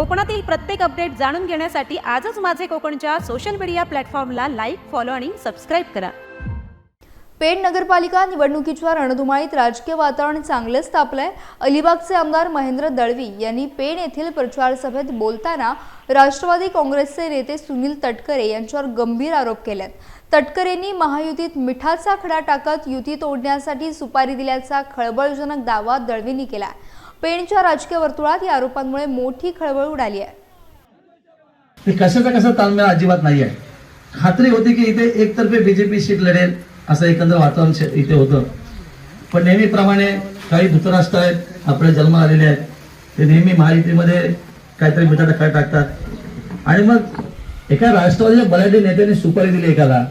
कोकणातील प्रत्येक अपडेट जाणून घेण्यासाठी आजच माझे कोकणच्या सोशल मीडिया प्लॅटफॉर्मला लाईक फॉलो आणि सबस्क्राईब करा. पेण नगरपालिका निवडणुकीच्या रणधुमाळीत राजकीय वातावरण चांगलंच तापलंय. अलिबागचे आमदार महेंद्र दळवी यांनी पेण येथील प्रचार सभेत बोलताना राष्ट्रवादी काँग्रेसचे नेते सुनील तटकरे यांच्यावर गंभीर आरोप केलेत. तटकरेंनी महायुतीत मिठाचा खडा टाकत युती तोडण्यासाठी सुपारी दिल्याचा खळबळजनक दावा दळवींनी केला पेणच्या राजकीय वर्तुळात या आरोपांमुळे मोठी खळबळ उडाली आहे. ते कशाचा कसा ताळमेळ अजिबात नाही आहे खात्री होती की इथे एकतर्फे बीजेपी सीट लढेल असं एकंदर वातावरण इथे होतं. पण नेहमीप्रमाणे काही धृतराष्ट्र आहेत आपल्या जन्म आलेले आहेत ते नेहमी महायुतीमध्ये काहीतरी मिठाचा काय टाकतात. आणि मग एका राष्ट्रवादीच्या बलाढ्य नेत्याने सुपारी दिली एकाला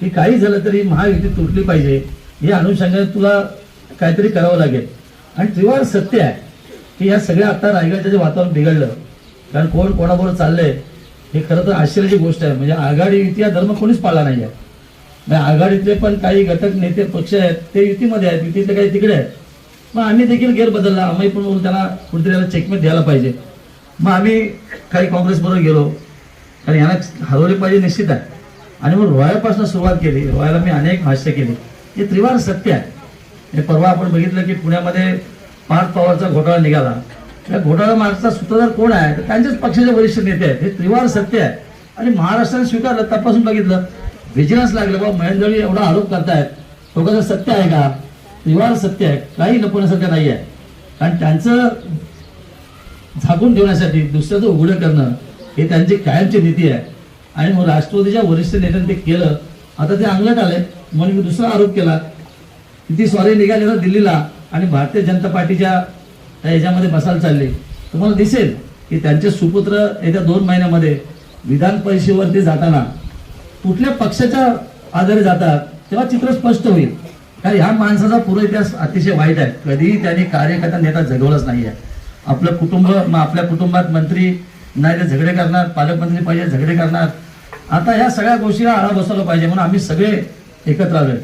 की काही झालं तरी महायुती तुटली पाहिजे या अनुषंगाने तुला काहीतरी करावं लागेल. आणि त्रिवार सत्य आहे की या सगळ्या आता रायगडचं जे वातावरण बिघडलं कारण कोण कोणाबरोबर चाललंय हे खरं तर आश्चर्याची गोष्ट आहे. म्हणजे आघाडी युती हा धर्म कोणीच पाळला नाही आहे. म्हणजे आघाडीतले पण काही घटक नेते पक्ष आहेत ते युतीमध्ये आहेत युतीतले काही तिकडे आहेत. मग आम्ही देखील गेर बदलला. आम्ही पण बोलून त्यांना कुठेतरी त्याला चेकमेट द्यायला पाहिजे. मग आम्ही काही काँग्रेसबरोबर गेलो. कारण यांना हरवले पाहिजे निश्चित आहे. आणि मग रोयापासून सुरुवात केली. रोयाला मी अनेक भाष्य केली. हे त्रिवार सत्य आहे. हे परवा आपण बघितलं की पुण्यामध्ये पार्ट पवारचा घोटाळा निघाला. या घोटाळा मागचा सूत्रधार कोण आहे? तर त्यांच्याच पक्षाचे वरिष्ठ नेते आहेत. हे त्रिवार सत्य आहे. आणि महाराष्ट्राने स्वीकारलं तपासून बघितलं. व्हिजिलन्स लागलं बाबा महेंद्रजी एवढा आरोप करतायत. लोकांचं सत्य आहे का? त्रिवार सत्य आहे. काही लपवण्यासारखं नाही आहे कारण त्यांचं झाकून ठेवण्यासाठी दुसऱ्याचं उघडं करणं हे त्यांची कायमची नीती आहे. आणि मग राष्ट्रवादीच्या वरिष्ठ नेत्यांनी ते केलं. आता ते अंगलट आले. म्हणून मी दुसरा आरोप केला. ती स्वारी निघाली ना दिल्लीला. आणि भारतीय जनता पार्टीच्या त्या ह्याच्यामध्ये बसायला चालली. तुम्हाला दिसेल की त्यांचे सुपुत्र येत्या दोन महिन्यामध्ये विधान परिषदेवरती जाताना कुठल्या पक्षाच्या आधारे जातात तेव्हा चित्र स्पष्ट होईल. कारण ह्या माणसाचा पूर्व इतिहास अतिशय वाईट आहे. कधीही त्यांनी कार्यकर्ता नेता जगवलाच नाही आहे आपलं कुटुंब मग आपल्या कुटुंबात मंत्री नाही तर झगडे करणार पालकमंत्री पाहिजे झगडे करणार. आता ह्या सगळ्या गोष्टीला आळा बसवला पाहिजे म्हणून आम्ही सगळे एकत्र आलोय.